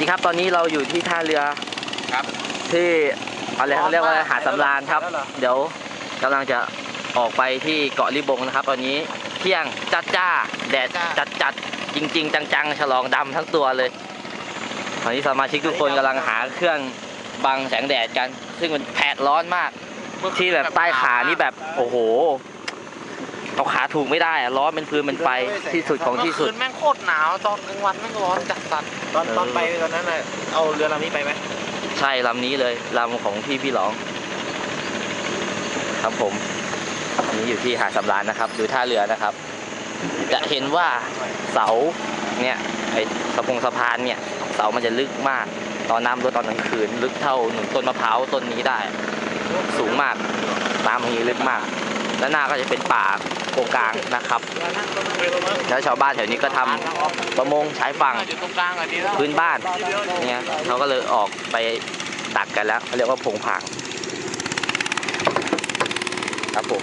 ดีครับ ตอนนี้เราอยู่ที่ท่าเรือครับ ที่อะไรเขาเรียกว่าอะไรหาดสำราญครับแล้วเหรอเดี๋ยวกำลังจะออกไปที่เกาะลิบงนะครับ ตอนนี้เที่ยงจัดจ้าแดดจัดจัดจริง ๆ จังๆ ฉลองดำทั้งตัวเลย ตอนนี้สมาชิกทุกคนกำลังหาเครื่องบังแสงแดดกัน ซึ่งมันแผดร้อนมากที่แบบใต้ขานี่แบบโอ้โห เอาขาถูกไม่ได้อะร้อนเป็นฟืนเป็นไฟที่สุดของที่สุดเมื่คืนแม่งโคตรหนาวตอนกลางวันแม่งร้อนจัดสัตว์ตอนตอนไปตอนนั้นน่ะเอาเรือลำนี้ไปไหมใช่ลำนี้เลยลำของพี่พี่หลอง ครับผมอันนี้อยู่ที่หาดสำราญนะครับดูท่าเรือนะครับ จะเห็นว่าเสาเนี่ยไอ้สะพงสะพานเนี่ย เสามันจะลึกมาก ตอนน้ำลดตอนกลางคืน ลึกเท่าหนึ่งต้นมะพร้าวต้นนี้ได้ สูงมากน้ำตรงนี้ลึกมาก และหน้าก็จะเป็นป่า โกงกลางนะครับแล้วชาวบ้านแถวนี้ก็ทำประมงใช้ฝั่งอยู่ตรงกลางอะดีแล้วพื้นบ้านเนี่ยเขาก็เลยออกไปดักกันแล้วเขาเรียกว่าพงผางครับผม